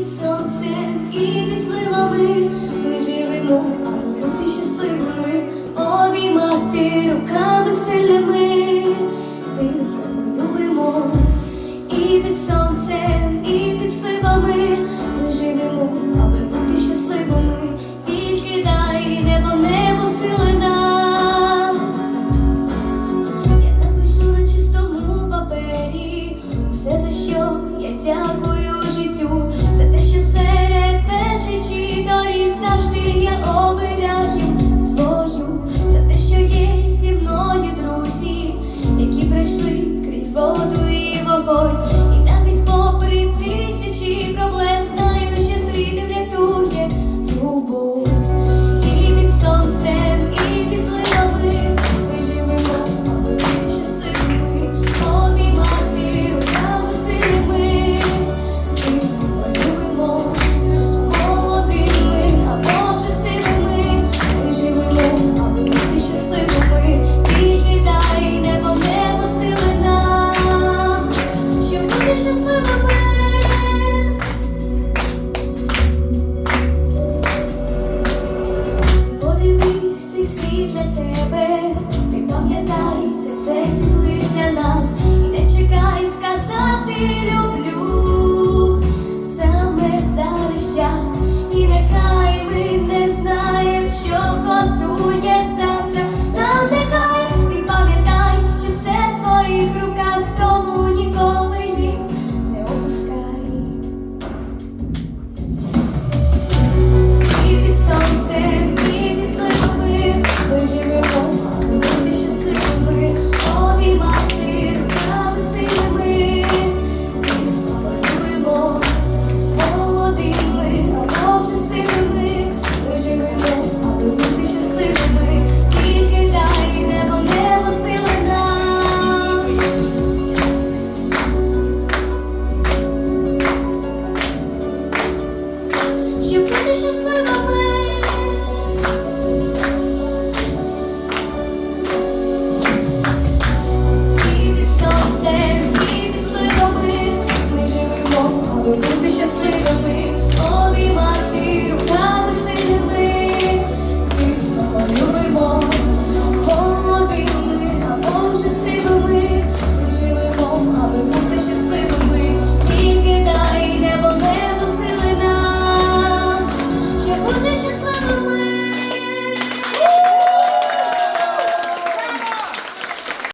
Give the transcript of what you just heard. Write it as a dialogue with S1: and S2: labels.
S1: під сонцем, і під зливами ми живемо, аби бути щасливими, обіймати руками сильними, тих, ми любимо, і під сонцем, і під зливами ми живемо, аби бути щасливими, тільки дай небо, небо сили нам. Я напишу на чистому папері усе, за що я дякую і і навіть попри тисячі проблем знаю, що світ щаслива.